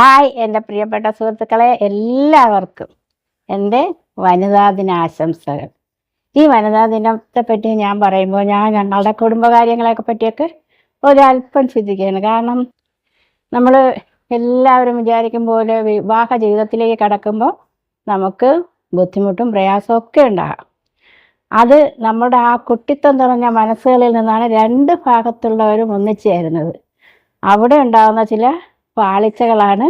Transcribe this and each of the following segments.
Hi എന്റെ പ്രിയപ്പെട്ട സുഹൃത്തുക്കളെ എല്ലാവർക്കും എന്റെ വനിതാ ദിനാശംസകൾ. ഈ വനിതാ ദിനത്തെ പറ്റി ഞാൻ പറയുമ്പോൾ ഞാൻ ഞങ്ങളുടെ കുടുംബകാര്യങ്ങളെയൊക്കെ പറ്റിയൊക്കെ ഒരല്പം ചിന്തിക്കുകയാണ്. കാരണം നമ്മൾ എല്ലാവരും വിചാരിക്കും പോലെ വിവാഹ ജീവിതത്തിലേക്ക് കടക്കുമ്പോൾ നമുക്ക് ബുദ്ധിമുട്ടും പ്രയാസവും ഒക്കെ ഉണ്ടാകാം. അത് നമ്മുടെ ആ കുട്ടിത്തം നിറഞ്ഞ മനസ്സുകളിൽ നിന്നാണ് രണ്ട് ഭാഗത്തുള്ളവരും ഒന്നിച്ചു ചേരുന്നത്. അവിടെ ഉണ്ടാകുന്ന ചില പാളിച്ചകളാണ്.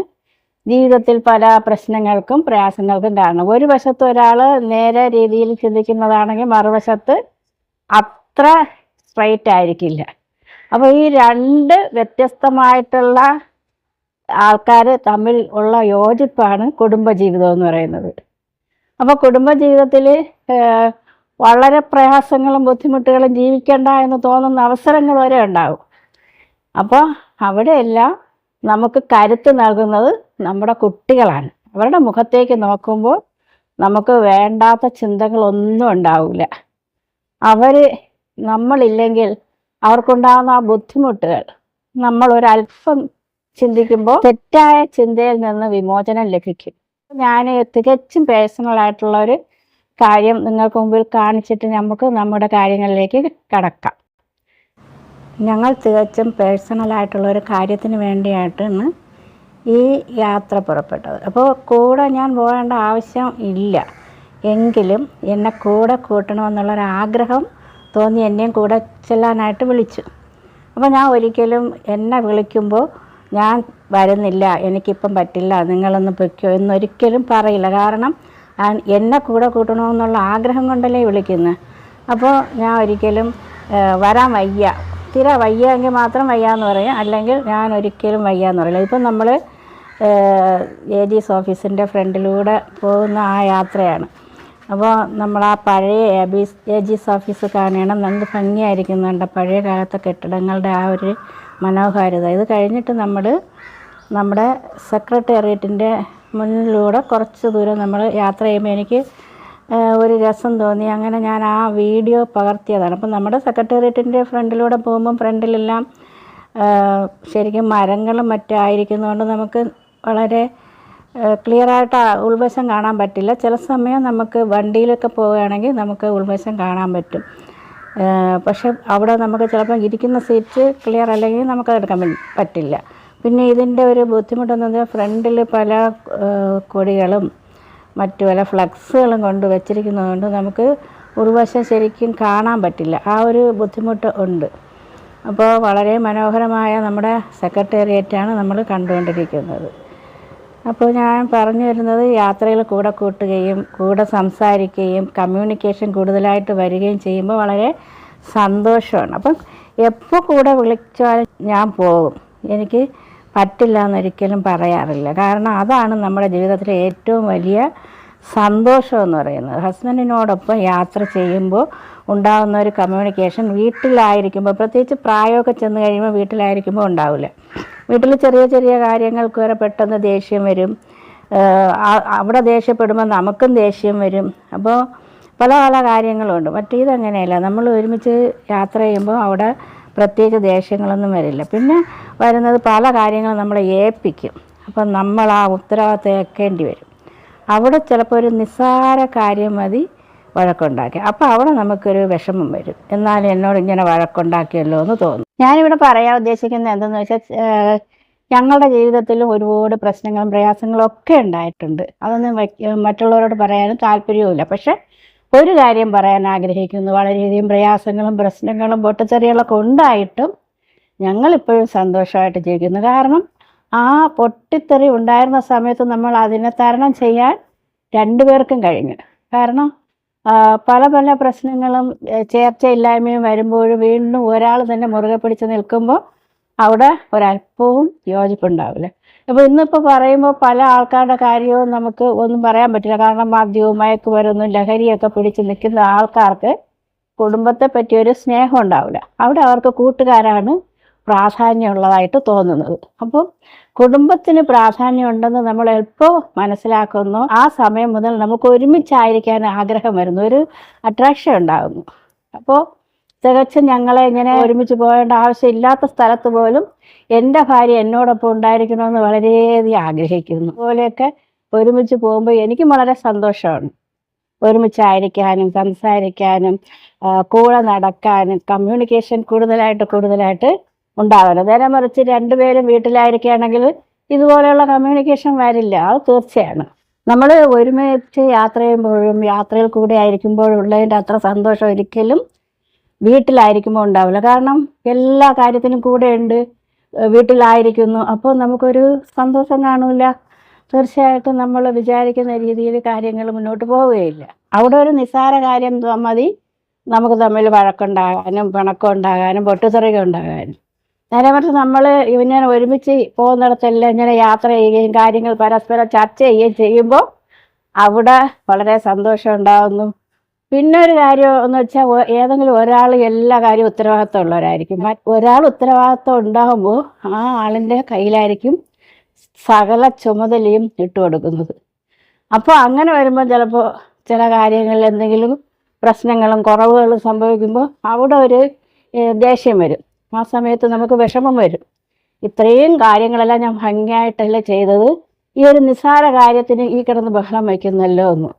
ജീവിതത്തിൽ പല പ്രശ്നങ്ങൾക്കും പ്രയാസങ്ങൾക്കും കാരണം. ഒരു വശത്ത് ഒരാൾ നേരെ രീതിയിൽ ചിന്തിക്കുന്നതാണെങ്കിൽ മറുവശത്ത് അത്ര സ്ട്രൈറ്റ് ആയിരിക്കില്ല. അപ്പോൾ ഈ രണ്ട് വ്യത്യസ്തമായിട്ടുള്ള ആൾക്കാർ തമ്മിൽ ഉള്ള യോജിപ്പാണ് കുടുംബജീവിതം എന്ന് പറയുന്നത്. അപ്പോൾ കുടുംബജീവിതത്തിൽ വളരെ പ്രയാസങ്ങളും ബുദ്ധിമുട്ടുകളും ജീവിക്കേണ്ട എന്ന് തോന്നുന്ന അവസരങ്ങൾ വരെ ഉണ്ടാകും അപ്പോൾ അവിടെയെല്ലാം നമുക്ക് കരുത്ത് നൽകുന്നത് നമ്മുടെ കുട്ടികളാണ്. അവരുടെ മുഖത്തേക്ക് നോക്കുമ്പോൾ നമുക്ക് വേണ്ടാത്ത ചിന്തകളൊന്നും ഉണ്ടാവില്ല. അവർ നമ്മളില്ലെങ്കിൽ അവർക്കുണ്ടാകുന്ന ആ ബുദ്ധിമുട്ടുകൾ നമ്മൾ ഒരല്പം ചിന്തിക്കുമ്പോൾ തെറ്റായ ചിന്തയിൽ നിന്ന് വിമോചനം ലഭിക്കും. ഞാൻ തികച്ചും പേഴ്സണൽ ആയിട്ടുള്ള ഒരു കാര്യം നിങ്ങൾക്ക് മുമ്പിൽ കാണിച്ചിട്ട് നമുക്ക് നമ്മുടെ കാര്യങ്ങളിലേക്ക് കടക്കാം. ഞങ്ങൾ തികച്ചും പേഴ്സണലായിട്ടുള്ള ഒരു കാര്യത്തിന് വേണ്ടിയായിട്ടാണ് ഈ യാത്ര പുറപ്പെട്ടത്. അപ്പോൾ കൂടെ ഞാൻ പോകേണ്ട ആവശ്യം ഇല്ല. എങ്കിലും എന്നെ കൂടെ കൂട്ടണമെന്നുള്ളൊരു ആഗ്രഹം തോന്നി എന്നെയും കൂടെ ചെല്ലാനായിട്ട് വിളിച്ചു. അപ്പോൾ ഞാൻ ഒരിക്കലും എന്നെ വിളിക്കുമ്പോൾ ഞാൻ വരുന്നില്ല എനിക്കിപ്പം പറ്റില്ല നിങ്ങളൊന്ന് പൊയ്ക്കോ എന്നൊരിക്കലും പറയില്ല. കാരണം എന്നെ കൂടെ കൂട്ടണമെന്നുള്ള ആഗ്രഹം കൊണ്ടല്ലേ വിളിക്കുന്നത് അപ്പോൾ ഞാൻ ഒരിക്കലും വരാൻ വയ്യ. തീര വയ്യ എങ്കിൽ മാത്രം വയ്യ എന്ന് പറയും. അല്ലെങ്കിൽ ഞാൻ ഒരിക്കലും വയ്യ എന്ന് പറയില്ല. ഇപ്പം നമ്മൾ എ ജി എസ് ഓഫീസിന്റെ ഫ്രണ്ടിലൂടെ പോകുന്ന ആ യാത്രയാണ്. അപ്പോൾ നമ്മൾ ആ പഴയ A B A G S office കാണണം നല്ല ഭംഗിയായിരിക്കുന്നുണ്ട് പഴയ കാലത്തെ കെട്ടിടങ്ങളുടെ ആ ഒരു മനോഹാരിത. ഇത് കഴിഞ്ഞിട്ട് നമ്മൾ നമ്മുടെ സെക്രട്ടേറിയറ്റിന്റെ മുന്നിലൂടെ കുറച്ച് ദൂരം നമ്മൾ യാത്ര ചെയ്യുമ്പോൾ എനിക്ക് ഒരു രസം തോന്നി. അങ്ങനെ ഞാൻ ആ വീഡിയോ പകർത്തിയതാണ്. അപ്പം നമ്മുടെ സെക്രട്ടേറിയറ്റിന്റെ ഫ്രണ്ടിലൂടെ പോകുമ്പം ഫ്രണ്ടിലെല്ലാം ശരിക്കും മരങ്ങളും മറ്റായിരിക്കുന്നതുകൊണ്ട് നമുക്ക് വളരെ ക്ലിയറായിട്ട് ഉൾവശം കാണാൻ പറ്റില്ല. ചില സമയം നമുക്ക് വണ്ടിയിലൊക്കെ പോവുകയാണെങ്കിൽ നമുക്ക് ഉൾവശം കാണാൻ പറ്റും. പക്ഷെ അവിടെ നമുക്ക് ചിലപ്പോൾ ഇരിക്കുന്ന സീറ്റ് ക്ലിയർ അല്ലെങ്കിൽ നമുക്കത് എടുക്കാൻ പറ്റില്ല. പിന്നെ ഇതിന്റെ ഒരു ബുദ്ധിമുട്ടെന്ന് പറഞ്ഞാൽ ഫ്രണ്ടിൽ പല കൊടികളും മറ്റു പല ഫ്ലക്സുകളും കൊണ്ട് വെച്ചിരിക്കുന്നതുകൊണ്ട് നമുക്ക് ഉറുവശം ശരിക്കും കാണാൻ പറ്റില്ല. ആ ഒരു ബുദ്ധിമുട്ട് ഉണ്ട്. അപ്പോൾ വളരെ മനോഹരമായ നമ്മുടെ സെക്രട്ടേറിയറ്റാണ് നമ്മൾ കണ്ടുകൊണ്ടിരിക്കുന്നത്. അപ്പോൾ ഞാൻ പറഞ്ഞു വരുന്നത് യാത്രയിൽ കൂടെ കൂട്ടുകയും കൂടെ സംസാരിക്കുകയും കമ്മ്യൂണിക്കേഷൻ കൂടുതലായിട്ട് വരികയും ചെയ്യുമ്പോൾ വളരെ സന്തോഷമാണ്. അപ്പം എപ്പോൾ കൂടെ വിളിച്ചാലും ഞാൻ പോകും. എനിക്ക് പറ്റില്ല എന്നൊരിക്കലും പറയാറില്ല. കാരണം അതാണ് നമ്മുടെ ജീവിതത്തിലെ ഏറ്റവും വലിയ സന്തോഷം എന്ന് പറയുന്നത്. ഹസ്ബൻഡിനോടൊപ്പം യാത്ര ചെയ്യുമ്പോൾ ഉണ്ടാകുന്ന ഒരു കമ്മ്യൂണിക്കേഷൻ വീട്ടിലായിരിക്കുമ്പോൾ പ്രത്യേകിച്ച് പ്രായമൊക്കെ ചെന്ന് കഴിയുമ്പോൾ വീട്ടിലായിരിക്കുമ്പോൾ ഉണ്ടാവില്ല. വീട്ടിൽ ചെറിയ ചെറിയ കാര്യങ്ങൾക്ക് വരെ പെട്ടെന്ന് ദേഷ്യം വരും. അവിടെ ദേഷ്യപ്പെടുമ്പോൾ നമുക്കും ദേഷ്യം വരും. അപ്പോൾ പല പല കാര്യങ്ങളുണ്ട്. മറ്റേതങ്ങനെയല്ല. നമ്മൾ ഒരുമിച്ച് യാത്ര ചെയ്യുമ്പോൾ അവിടെ പ്രത്യേക ദേഷ്യങ്ങളൊന്നും വരില്ല. പിന്നെ വരുന്നത് പല കാര്യങ്ങളും നമ്മളെ ഏൽപ്പിക്കും. അപ്പം നമ്മൾ ആ ഉത്തരവാദിത്തം ഏൽക്കേണ്ടി വരും. അവിടെ ചിലപ്പോൾ ഒരു നിസ്സാര കാര്യം മതി വഴക്കുണ്ടാക്കി. അപ്പോൾ അവിടെ നമുക്കൊരു വിഷമം വരും. എന്നാലും എന്നോട് ഇങ്ങനെ വഴക്കുണ്ടാക്കിയല്ലോ എന്ന് തോന്നും. ഞാനിവിടെ പറയാൻ ഉദ്ദേശിക്കുന്നത് എന്തെന്ന് വെച്ചാൽ ഞങ്ങളുടെ ജീവിതത്തിലും ഒരുപാട് പ്രശ്നങ്ങളും പ്രയാസങ്ങളും ഒക്കെ ഉണ്ടായിട്ടുണ്ട്. അതൊന്നും മറ്റുള്ളവരോട് പറയാനും താല്പര്യവുമില്ല. പക്ഷെ ഒരു കാര്യം പറയാൻ ആഗ്രഹിക്കുന്നു. വളരെയധികം പ്രയാസങ്ങളും പ്രശ്നങ്ങളും പൊട്ടിച്ചെറികളൊക്കെ ഉണ്ടായിട്ടും ഞങ്ങളിപ്പോഴും സന്തോഷമായിട്ട് ജീവിക്കുന്നു. കാരണം ആ പൊട്ടിത്തെറി ഉണ്ടായിരുന്ന സമയത്ത് നമ്മൾ അതിനെ തരണം ചെയ്യാൻ രണ്ടുപേർക്കും കഴിഞ്ഞു. കാരണം പല പല പ്രശ്നങ്ങളും ചേർച്ചയില്ലായ്മയും വരുമ്പോഴും വീണ്ടും ഒരാൾ തന്നെ മുറുകെ പിടിച്ച് നിൽക്കുമ്പോൾ അവിടെ ഒരല്പവും യോജിപ്പുണ്ടാവില്ല. അപ്പോൾ ഇന്നിപ്പോൾ പറയുമ്പോൾ പല ആൾക്കാരുടെ കാര്യവും നമുക്ക് ഒന്നും പറയാൻ പറ്റില്ല. കാരണം മദ്യവും മയക്കുമരുന്നും ലഹരിയൊക്കെ പിടിച്ച് നിൽക്കുന്ന ആൾക്കാർക്ക് കുടുംബത്തെ പറ്റി ഒരു സ്നേഹം ഉണ്ടാവില്ല. അവിടെ അവർക്ക് കൂട്ടുകാരാണ് പ്രാധാന്യമുള്ളതായിട്ട് തോന്നുന്നത്. അപ്പം കുടുംബത്തിന് പ്രാധാന്യം ഉണ്ടെന്ന് നമ്മൾ എപ്പോൾ മനസ്സിലാക്കുന്നു ആ സമയം മുതൽ നമുക്ക് ഒരുമിച്ചായിരിക്കാൻ ആഗ്രഹം വരുന്നു. ഒരു അട്രാക്ഷൻ ഉണ്ടാകുന്നു. അപ്പോൾ തികച്ചും ഞങ്ങളെ ഇങ്ങനെ ഒരുമിച്ച് പോകേണ്ട ആവശ്യമില്ലാത്ത സ്ഥലത്ത് പോലും എന്റെ ഭാര്യ എന്നോടൊപ്പം ഉണ്ടായിരിക്കണമെന്ന് വളരെയധികം ആഗ്രഹിക്കുന്നു. അതുപോലെയൊക്കെ ഒരുമിച്ച് പോകുമ്പോൾ എനിക്കും വളരെ സന്തോഷമാണ്. ഒരുമിച്ചായിരിക്കാനും സംസാരിക്കാനും കൂടെ നടക്കാനും കമ്മ്യൂണിക്കേഷൻ കൂടുതലായിട്ട് കൂടുതലായിട്ട് ഉണ്ടാവണം. നേരെ മറിച്ച് രണ്ടുപേരും വീട്ടിലായിരിക്കുകയാണെങ്കിൽ ഇതുപോലെയുള്ള കമ്മ്യൂണിക്കേഷൻ വരില്ല. അത് തീർച്ചയാണ്. നമ്മൾ ഒരുമിച്ച് യാത്ര ചെയ്യുമ്പോഴും യാത്രയിൽ കൂടെ ആയിരിക്കുമ്പോഴും ഉള്ളതിന്റെ അത്ര സന്തോഷം ഒരിക്കലും വീട്ടിലായിരിക്കുമ്പോൾ ഉണ്ടാവില്ല. കാരണം എല്ലാ കാര്യത്തിനും കൂടെ ഉണ്ട്. വീട്ടിലായിരിക്കുന്നു. അപ്പോൾ നമുക്കൊരു സന്തോഷം കാണില്ല തീർച്ചയായിട്ടും നമ്മൾ വിചാരിക്കുന്ന രീതിയിൽ കാര്യങ്ങൾ മുന്നോട്ട് പോവുകയില്ല. അവിടെ ഒരു നിസ്സാര കാര്യം മതി. നമുക്ക് തമ്മിൽ വഴക്കുണ്ടാകാനും പിണക്കം ഉണ്ടാകാനും പൊട്ടുതെറിക ഉണ്ടാകാനും നേരെ മറിച്ച് നമ്മൾ ഇങ്ങനെ ഒരുമിച്ച് പോകുന്നിടത്തെല്ലാം ഇങ്ങനെ യാത്ര ചെയ്യുകയും കാര്യങ്ങൾ പരസ്പരം ചർച്ച ചെയ്യുകയും ചെയ്യുമ്പോൾ അവിടെ വളരെ സന്തോഷം ഉണ്ടാകുന്നു പിന്നെ ഒരു കാര്യം എന്ന് വെച്ചാൽ ഏതെങ്കിലും ഒരാൾ എല്ലാ കാര്യവും ഉത്തരവാദിത്വം ഉള്ളവരായിരിക്കും ഒരാൾ ഉത്തരവാദിത്തം ഉണ്ടാകുമ്പോൾ ആ ആളിന്റെ കയ്യിലായിരിക്കും സകല ചുമതലയും ഇട്ടു കൊടുക്കുന്നത് അപ്പോൾ അങ്ങനെ വരുമ്പോൾ ചിലപ്പോൾ ചില കാര്യങ്ങളിൽ എന്തെങ്കിലും പ്രശ്നങ്ങളും കുറവുകളും സംഭവിക്കുമ്പോൾ അവിടെ ഒരു ദേഷ്യം വരും. ആ സമയത്ത് നമുക്ക് വിഷമം വരും. ഇത്രയും കാര്യങ്ങളെല്ലാം ഞാൻ ഭംഗിയായിട്ടല്ലേ ചെയ്തത്. ഈ ഒരു നിസ്സാര കാര്യത്തിന് ഈ കിടന്ന് ബഹളം വയ്ക്കുന്നല്ലോ എന്ന്.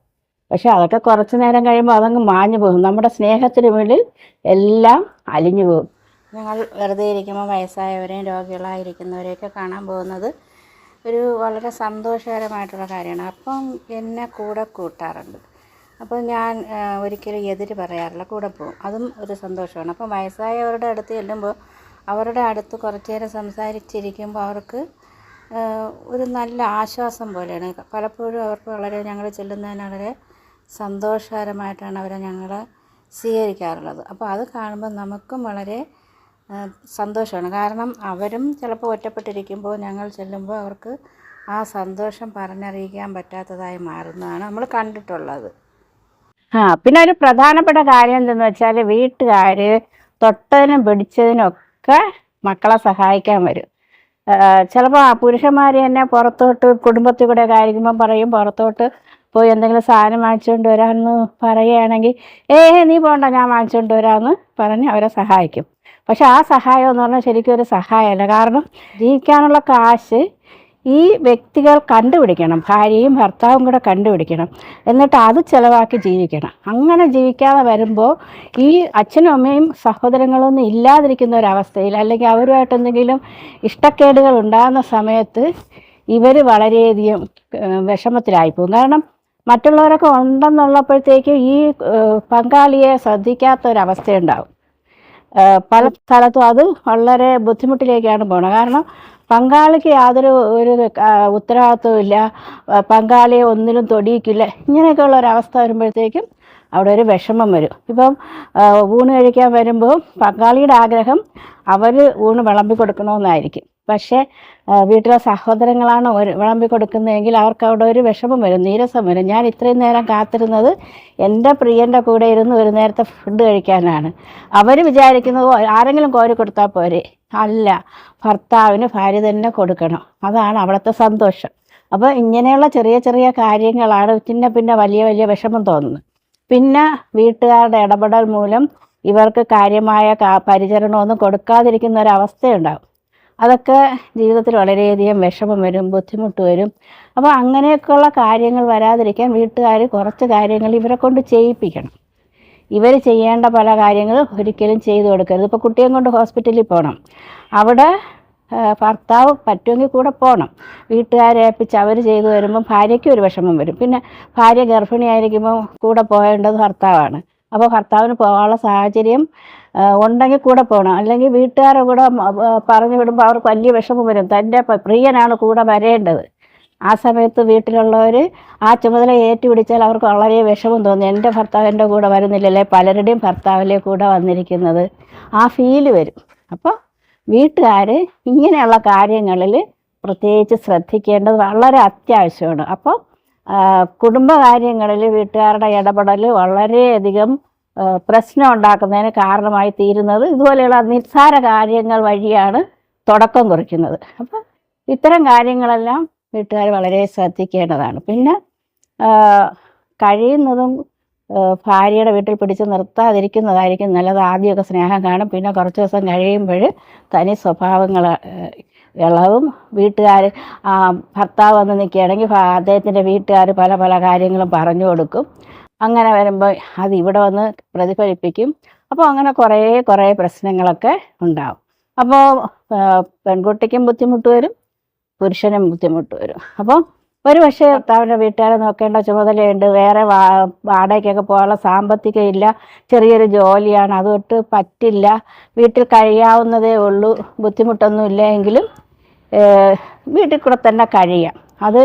പക്ഷെ അതൊക്കെ കുറച്ച് നേരം കഴിയുമ്പോൾ അതങ്ങ് മാഞ്ഞു പോകും. നമ്മുടെ സ്നേഹത്തിന് മുന്നിൽ എല്ലാം അലിഞ്ഞു പോകും. ഞങ്ങൾ വെറുതെ ഇരിക്കുമ്പോൾ വയസ്സായവരെയും രോഗികളായിരിക്കുന്നവരെയൊക്കെ കാണാൻ പോകുന്നത് ഒരു വളരെ സന്തോഷകരമായിട്ടുള്ള കാര്യമാണ്. അപ്പം എന്നെ കൂടെ കൂട്ടാറുണ്ട്. അപ്പോൾ ഞാൻ ഒരിക്കലും എതിര് പറയാറില്ല. കൂടെ പോകും. അതും ഒരു സന്തോഷമാണ്. അപ്പം വയസ്സായവരുടെ അടുത്ത് ചെല്ലുമ്പോൾ അവരുടെ അടുത്ത് കുറച്ച് നേരം സംസാരിച്ചിരിക്കുമ്പോൾ അവർക്ക് ഒരു നല്ല ആശ്വാസം പോലെയാണ്. പലപ്പോഴും അവർക്ക് വളരെ ഞങ്ങൾ ചെല്ലുന്നതിന് വളരെ സന്തോഷകരമായിട്ടാണ് അവരെ ഞങ്ങൾ സ്വീകരിക്കാറുള്ളത്. അപ്പോൾ അത് കാണുമ്പോൾ നമുക്കും വളരെ സന്തോഷമാണ്. കാരണം അവരും ചിലപ്പോൾ ഒറ്റപ്പെട്ടിരിക്കുമ്പോൾ ഞങ്ങൾ ചെല്ലുമ്പോൾ അവർക്ക് ആ സന്തോഷം പറഞ്ഞറിയിക്കാൻ പറ്റാത്തതായി മാറുന്നതാണ് നമ്മൾ കണ്ടിട്ടുള്ളത്. ആ പിന്നെ ഒരു പ്രധാനപ്പെട്ട കാര്യം എന്തെന്ന് വെച്ചാൽ വീട്ടുകാർ തൊട്ടതിനും പിടിച്ചതിനും ഒക്കെ മക്കളെ സഹായിക്കാൻ വരും. ചിലപ്പോൾ ആ പുരുഷന്മാർ തന്നെ പുറത്തോട്ട് കുടുംബത്തിൽ കൂടെ കാര്യമ്പം പറയും പുറത്തോട്ട് പോയി എന്തെങ്കിലും സാധനം വാങ്ങിച്ചുകൊണ്ട് വരാമെന്ന് പറയുകയാണെങ്കിൽ ഏ നീ പോണ്ട ഞാൻ വാങ്ങിച്ചുകൊണ്ട് വരാമെന്ന് പറഞ്ഞ് അവരെ സഹായിക്കും. പക്ഷെ ആ സഹായം എന്ന് പറഞ്ഞാൽ ശരിക്കും ഒരു സഹായമല്ല. കാരണം ജീവിക്കാനുള്ള കാശ് ഈ വ്യക്തികൾ കണ്ടുപിടിക്കണം ഭാര്യയും ഭർത്താവും കൂടെ കണ്ടുപിടിക്കണം. എന്നിട്ട് അത് ചിലവാക്കി ജീവിക്കണം. അങ്ങനെ ജീവിക്കാതെ വരുമ്പോൾ ഈ അച്ഛനും അമ്മയും സഹോദരങ്ങളൊന്നും ഇല്ലാതിരിക്കുന്ന ഒരവസ്ഥയിൽ അല്ലെങ്കിൽ അവരുമായിട്ട് എന്തെങ്കിലും ഇഷ്ടക്കേടുകൾ ഉണ്ടാകുന്ന സമയത്ത് ഇവർ വളരെയധികം വിഷമത്തിലായിപ്പോകും. കാരണം മറ്റുള്ളവരൊക്കെ ഉണ്ടെന്നുള്ളപ്പോഴത്തേക്ക് ഈ പങ്കാളിയെ ശ്രദ്ധിക്കാത്ത ഒരവസ്ഥയുണ്ടാവും ഏഹ് പല സ്ഥലത്തും അത് വളരെ ബുദ്ധിമുട്ടിലേക്കാണ് പോണത്. കാരണം പങ്കാളിക്ക് യാതൊരു ഒരു ഉത്തരവാദിത്വമില്ല പങ്കാളിയെ ഒന്നിലും തൊടിയിക്കില്ല. ഇങ്ങനെയൊക്കെയുള്ള ഒരു അവസ്ഥ വരുമ്പോഴത്തേക്കും അവിടെ ഒരു വിഷമം വരും. ഇപ്പം ഊണ് കഴിക്കാൻ വരുമ്പോൾ പങ്കാളിയുടെ ആഗ്രഹം അവർ ഊണ് വിളമ്പി കൊടുക്കണമെന്നായിരിക്കും. പക്ഷേ വീട്ടിലെ സഹോദരങ്ങളാണ് വിളമ്പി കൊടുക്കുന്നതെങ്കിൽ അവർക്ക് അവിടെ ഒരു വിഷമം വരും നീരസം വരും. ഞാൻ ഇത്രയും നേരം കാത്തിരുന്നത് എന്റെ പ്രിയന്റെ കൂടെ ഇരുന്ന് ഒരു നേരത്തെ ഫുഡ് കഴിക്കാനാണ്. അവർ വിചാരിക്കുന്നത് ആരെങ്കിലും കോരി കൊടുത്താൽ പോരെ. അല്ല ഭർത്താവിന് ഭാര്യ തന്നെ കൊടുക്കണം. അതാണ് അവിടുത്തെ സന്തോഷം. അപ്പോൾ ഇങ്ങനെയുള്ള ചെറിയ ചെറിയ കാര്യങ്ങളാണ് പിന്നെ പിന്നെ വലിയ വലിയ വിഷമം തോന്നുന്നത്. പിന്നെ വീട്ടുകാരുടെ ഇടപെടൽ മൂലം ഇവർക്ക് കാര്യമായ പരിചരണമൊന്നും കൊടുക്കാതിരിക്കുന്ന ഒരവസ്ഥയുണ്ടാകും അതൊക്കെ ജീവിതത്തിൽ വളരെയധികം വിഷമം വരും ബുദ്ധിമുട്ട് വരും. അപ്പോൾ അങ്ങനെയൊക്കെയുള്ള കാര്യങ്ങൾ വരാതിരിക്കാൻ വീട്ടുകാർ കുറച്ച് കാര്യങ്ങൾ ഇവരെ കൊണ്ട് ചെയ്യിപ്പിക്കണം. ഇവർ ചെയ്യേണ്ട പല കാര്യങ്ങളും ഒരിക്കലും ചെയ്തു കൊടുക്കരുത്. ഇപ്പോൾ കുട്ടിയെ കൊണ്ട് ഹോസ്പിറ്റലിൽ പോകണം അവിടെ ഭർത്താവ് പറ്റുമെങ്കിൽ കൂടെ പോകണം വീട്ടുകാരെ ഏൽപ്പിച്ച് അവർ ചെയ്തു വരുമ്പം ഭാര്യയ്ക്ക് ഒരു വിഷമം വരും. പിന്നെ ഭാര്യ ഗർഭിണിയായിരിക്കുമ്പോൾ കൂടെ പോകേണ്ടത് ഭർത്താവാണ്. അപ്പോൾ ഭർത്താവിന് പോകാനുള്ള സാഹചര്യം ഉണ്ടെങ്കിൽ കൂടെ പോകണം അല്ലെങ്കിൽ വീട്ടുകാരെ കൂടെ പറഞ്ഞു വിടുമ്പോൾ അവർക്ക് വലിയ വിഷമം വരും. തന്റെ പ്രിയനാണ് കൂടെ വരേണ്ടത്. ആ സമയത്ത് വീട്ടിലുള്ളവർ ആ ചുമതല ഏറ്റുപിടിച്ചാൽ അവർക്ക് വളരെ വിഷമം തോന്നി. എന്റെ ഭർത്താവ് എന്റെ കൂടെ വരുന്നില്ലല്ലേ? പലരുടെയും ഭർത്താവിലെ കൂടെ വന്നിരിക്കുന്നത്. ആ ഫീൽ വരും. അപ്പോൾ വീട്ടുകാർ ഇങ്ങനെയുള്ള കാര്യങ്ങളിൽ പ്രത്യേകിച്ച് ശ്രദ്ധിക്കേണ്ടത് വളരെ അത്യാവശ്യമാണ്. അപ്പോൾ കുടുംബകാര്യങ്ങളിൽ വീട്ടുകാരുടെ ഇടപെടൽ വളരെയധികം പ്രശ്നം ഉണ്ടാക്കുന്നതിന് കാരണമായി തീരുന്നത് ഇതുപോലെയുള്ള നിസ്സാര കാര്യങ്ങൾ വഴിയാണ് തുടക്കം കുറിക്കുന്നത്. അപ്പം ഇത്തരം കാര്യങ്ങളെല്ലാം വീട്ടുകാർ വളരെ ശ്രദ്ധിക്കേണ്ടതാണ്. പിന്നെ കഴിയുന്നതും ഭാര്യയുടെ വീട്ടിൽ പിടിച്ച് നിർത്താതിരിക്കുന്നതായിരിക്കും നല്ലത്. ആദ്യമൊക്കെ സ്നേഹം കാണും. പിന്നെ കുറച്ച് ദിവസം കഴിയുമ്പോൾ തനി സ്വഭാവങ്ങൾ ഇളവും വീട്ടുകാർ ഭർത്താവ് വന്ന് നിൽക്കുകയാണെങ്കിൽ അദ്ദേഹത്തിന്റെ വീട്ടുകാർ പല പല കാര്യങ്ങളും പറഞ്ഞു കൊടുക്കും. അങ്ങനെ വരുമ്പോൾ അത് ഇവിടെ വന്ന് പ്രതിഫലിപ്പിക്കും. അപ്പോൾ അങ്ങനെ കുറേ കുറേ പ്രശ്നങ്ങളൊക്കെ ഉണ്ടാവും. അപ്പോൾ പെൺകുട്ടിക്കും ബുദ്ധിമുട്ട് വരും പുരുഷനും ബുദ്ധിമുട്ട് വരും. അപ്പോൾ ഒരു പക്ഷേ ഭർത്താവിന്റെ വീട്ടുകാരെ നോക്കേണ്ട ചുമതലയുണ്ട്. വേറെ വാ വാടകയ്ക്കൊക്കെ പോകാനുള്ള സാമ്പത്തികം ഇല്ല ചെറിയൊരു ജോലിയാണ്. അതുകൊണ്ട് പറ്റില്ല. വീട്ടിൽ കഴിയാവുന്നതേ ഉള്ളൂ. ബുദ്ധിമുട്ടൊന്നും ഇല്ല എങ്കിലും വീട്ടിൽ കൂടെ തന്നെ കഴിയാം. അത്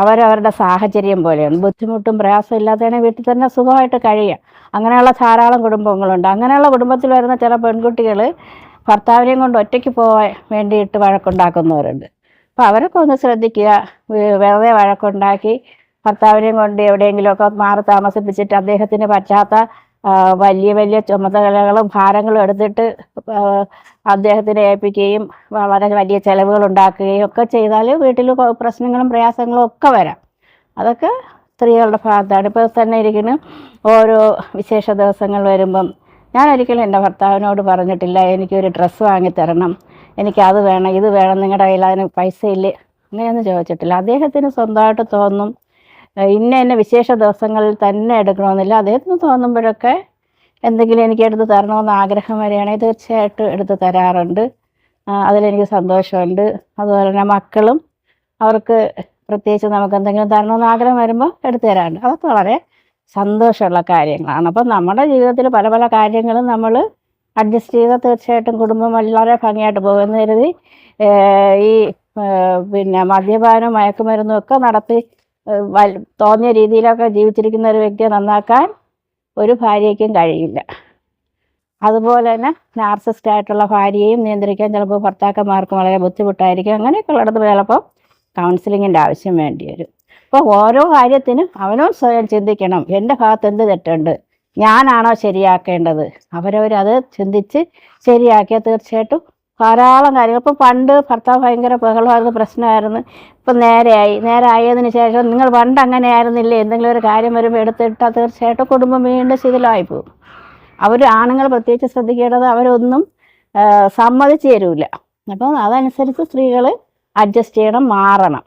അവരവരുടെ സാഹചര്യം പോലെയാണ്. ബുദ്ധിമുട്ടും പ്രയാസം ഇല്ലാത്തതിനെ വീട്ടിൽ തന്നെ സുഖമായിട്ട് കഴിയാം. അങ്ങനെയുള്ള ധാരാളം കുടുംബങ്ങളുണ്ട്. അങ്ങനെയുള്ള കുടുംബത്തിൽ വരുന്ന ചില പെൺകുട്ടികൾ ഭർത്താവിനെയും കൊണ്ട് ഒറ്റയ്ക്ക് പോകാൻ വേണ്ടിയിട്ട് വഴക്കുണ്ടാക്കുന്നവരുണ്ട്. അപ്പോൾ അവരൊക്കെ ഒന്ന് ശ്രദ്ധിക്കുക. വെറുതെ വഴക്കുണ്ടാക്കി ഭർത്താവിനെയും കൊണ്ട് എവിടെയെങ്കിലുമൊക്കെ മാറി താമസിപ്പിച്ചിട്ട് അദ്ദേഹത്തിന് പറ്റാത്ത വലിയ വലിയ ചുമതലകളും ഭാരങ്ങളും എടുത്തിട്ട് അദ്ദേഹത്തിനെ ഏൽപ്പിക്കുകയും വളരെ വലിയ ചിലവുകൾ ഉണ്ടാക്കുകയും ഒക്കെ ചെയ്താൽ വീട്ടിൽ പ്രശ്നങ്ങളും പ്രയാസങ്ങളും ഒക്കെ വരാം. അതൊക്കെ സ്ത്രീകളുടെ ഭാഗത്താണ്. ഇപ്പോൾ തന്നെ ഇരിക്കുന്നു. ഓരോ വിശേഷ ദിവസങ്ങൾ വരുമ്പം ഞാൻ ഒരിക്കലും എന്റെ ഭർത്താവിനോട് പറഞ്ഞിട്ടില്ല. എനിക്കൊരു ഡ്രസ്സ് വാങ്ങിത്തരണം. എനിക്ക് അത് വേണം ഇത് വേണം നിങ്ങളുടെ കയ്യിൽ അതിന് പൈസ ഇല്ലേ? അങ്ങനെയൊന്നും ചോദിച്ചിട്ടില്ല. അദ്ദേഹത്തിന് സ്വന്തമായിട്ട് തോന്നും. ഇന്ന ഇന്ന വിശേഷ ദിവസങ്ങളിൽ തന്നെ എടുക്കണമെന്നില്ല. അദ്ദേഹത്തിന് തോന്നുമ്പോഴൊക്കെ എന്തെങ്കിലും എനിക്ക് എടുത്ത് തരണമെന്ന് ആഗ്രഹം വരികയാണെങ്കിൽ തീർച്ചയായിട്ടും എടുത്ത് തരാറുണ്ട്. അതിലെനിക്ക് സന്തോഷമുണ്ട്. അതുപോലെ തന്നെ മക്കളും അവർക്ക് പ്രത്യേകിച്ച് നമുക്ക് എന്തെങ്കിലും തരണമെന്ന് ആഗ്രഹം വരുമ്പോൾ എടുത്തു തരാറുണ്ട്. അതൊക്കെ വളരെ സന്തോഷമുള്ള കാര്യങ്ങളാണ്. അപ്പം നമ്മുടെ ജീവിതത്തിൽ പല പല കാര്യങ്ങളും നമ്മൾ അഡ്ജസ്റ്റ് ചെയ്താൽ തീർച്ചയായിട്ടും കുടുംബം വളരെ ഭംഗിയായിട്ട് പോകുമെന്ന് കരുതി ഈ പിന്നെ മദ്യപാനം മയക്കുമരുന്നും ഒക്കെ നടത്തി തോന്നിയ രീതിയിലൊക്കെ ജീവിച്ചിരിക്കുന്ന ഒരു വ്യക്തിയെ നന്നാക്കാൻ ഒരു ഭാര്യയ്ക്കും കഴിയില്ല. അതുപോലെ തന്നെ നാർസിസ്റ്റ് ആയിട്ടുള്ള ഭാര്യയും നിയന്ത്രിക്കാൻ ചിലപ്പോൾ ഭർത്താക്കന്മാർക്കും വളരെ ബുദ്ധിമുട്ടായിരിക്കും. അങ്ങനെയൊക്കെ ഉള്ളിടത്ത് ചിലപ്പോൾ കൗൺസിലിങ്ങിന്റെ ആവശ്യം വേണ്ടി വരും. അപ്പോൾ ഓരോ കാര്യത്തിനും അവനോ സ്വയം ചിന്തിക്കണം. എന്റെ ഭാഗത്ത് എന്ത് തെറ്റുണ്ട്? ഞാനാണോ ശരിയാക്കേണ്ടത്? അവരവരത് ചിന്തിച്ച് ശരിയാക്കിയാൽ തീർച്ചയായിട്ടും ധാരാളം കാര്യങ്ങൾ. ഇപ്പം പണ്ട് ഭർത്താവ് ഭയങ്കര ബഹളമായിരുന്നു പ്രശ്നമായിരുന്നു. ഇപ്പം നേരെയായി. നേരെ ആയതിന് ശേഷം നിങ്ങൾ പണ്ട് അങ്ങനെ ആയിരുന്നില്ലേ എന്തെങ്കിലും ഒരു കാര്യം വരുമ്പോൾ എടുത്തിട്ടാൽ തീർച്ചയായിട്ടും കുടുംബം വീണ്ടും ശിഥിലമായി പോകും. അവർ ആണുങ്ങൾ പ്രത്യേകിച്ച് ശ്രദ്ധിക്കേണ്ടത് അവരൊന്നും സമ്മതിച്ച് തരൂല. അപ്പം അതനുസരിച്ച് സ്ത്രീകൾ അഡ്ജസ്റ്റ് ചെയ്യണം മാറണം.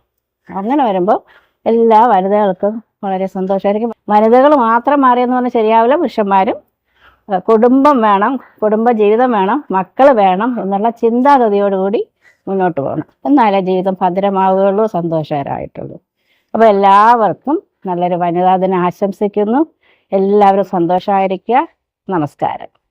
അങ്ങനെ വരുമ്പോൾ എല്ലാ വനിതകൾക്കും വളരെ സന്തോഷമായിരിക്കും. വനിതകൾ മാത്രം മാറിയെന്ന് പറഞ്ഞാൽ ശരിയാവില്ല. പുരുഷന്മാരും കുടുംബം വേണം കുടുംബ ജീവിതം വേണം മക്കൾ വേണം എന്നുള്ള ചിന്താഗതിയോടുകൂടി മുന്നോട്ട് പോകണം. എന്നാലേ ജീവിതം ഭദ്രമാവുകയുള്ളൂ സന്തോഷകരമായിട്ടുള്ളൂ. അപ്പോൾ എല്ലാവർക്കും നല്ലൊരു വനിതാ ദിനം ആശംസിക്കുന്നു. എല്ലാവരും സന്തോഷമായിരിക്കുക. നമസ്കാരം.